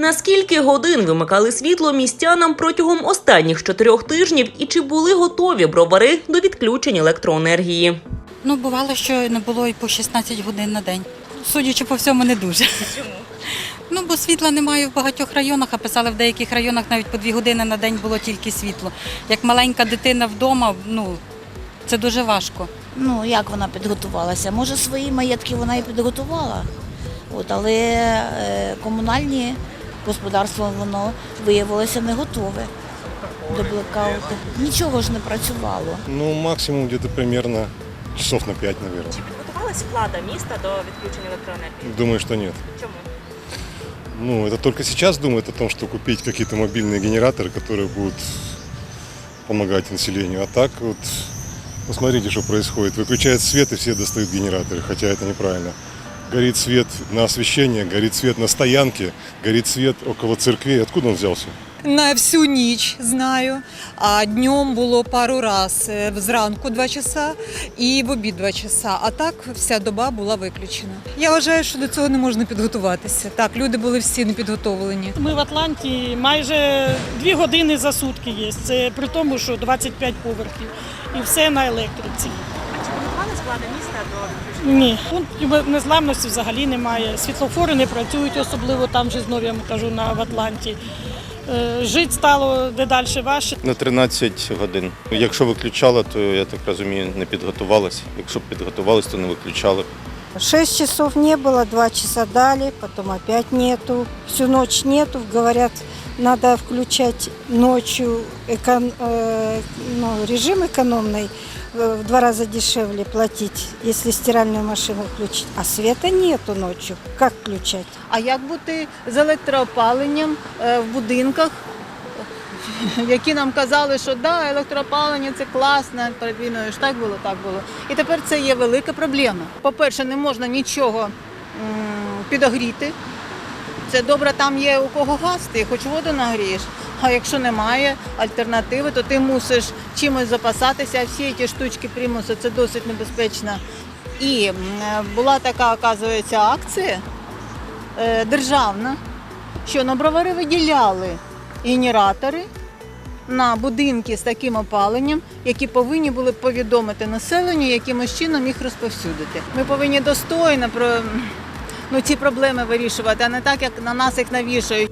На скільки годин вимикали світло містянам протягом останніх чотирьох тижнів і чи були готові бровари до відключень електроенергії? Ну, бувало, що не було і по 16 годин на день. Судячи по всьому, не дуже. Чому? Ну, бо світла немає в багатьох районах, а писали в деяких районах навіть по дві години на день було тільки світло. Як маленька дитина вдома, ну це дуже важко. Ну, як вона підготувалася? Може, свої маєтки вона і підготувала, От, але е, комунальні господарство воно виявилося не готове до блекауту. Нічого ж не працювало. Ну, максимум где-то примерно часов на 5, наверное. Підготувалась влада міста до відключення електроенергії? Думаю, что нет. Чому? Ну, это только сейчас думают о том, что купить какие-то мобильные генераторы, которые будут помогать населению. А так вот, посмотрите, что происходит. Выключают свет, и все достают генераторы, хотя это неправильно. Горит свет на освещение, горит свет на стоянке, горит свет около церквей. Откуда он взялся? На всю ніч знаю. А днем було пару раз е, зранку 2 часа і в обід 2 часа. А так вся доба була виключена. Я вважаю, що до цього не можна підготуватися. Так, люди були всі не підготовлені. Ми в Атланті майже дві години за сутки є. Це при тому, що 25 поверхів. І все на електриці. Влада міста до? Ні, пунктів незламності взагалі немає. Світлофори не працюють, особливо там же знову я вам кажу на в Атланті. Е, Жити стало дедалі важче. На 13 годин. Якщо виключала, то я так розумію, не підготувалася. Якщо б підготувалися, то не виключали. Шесть часов не было, два часа дали, потом опять нету. Всю ночь нету, говорят, надо включать ночью экон- э, ну, режим экономный, э, в два раза дешевле платить, если стиральную машину включить. А света нету ночью. Как включать? А як бути з електроопаленням е, в будинках, які нам казали, що да, електроопалення це класно, перед війною ж так було, так було. І тепер це є велика проблема. По-перше, не можна нічого м, підогріти. Це добре, там є у кого газ, ти хоч воду нагрієш. А якщо немає альтернативи, то ти мусиш чимось запасатися. Всі ті штучки примусу це досить небезпечно. І була така, оказується, акція е, державна, що на бровари виділяли генератори на будинки з таким опаленням, які повинні були повідомити населенню, якимось чином їх розповсюдити. Ми повинні достойно про ну, ці проблеми вирішувати, а не так, як на нас їх навішають.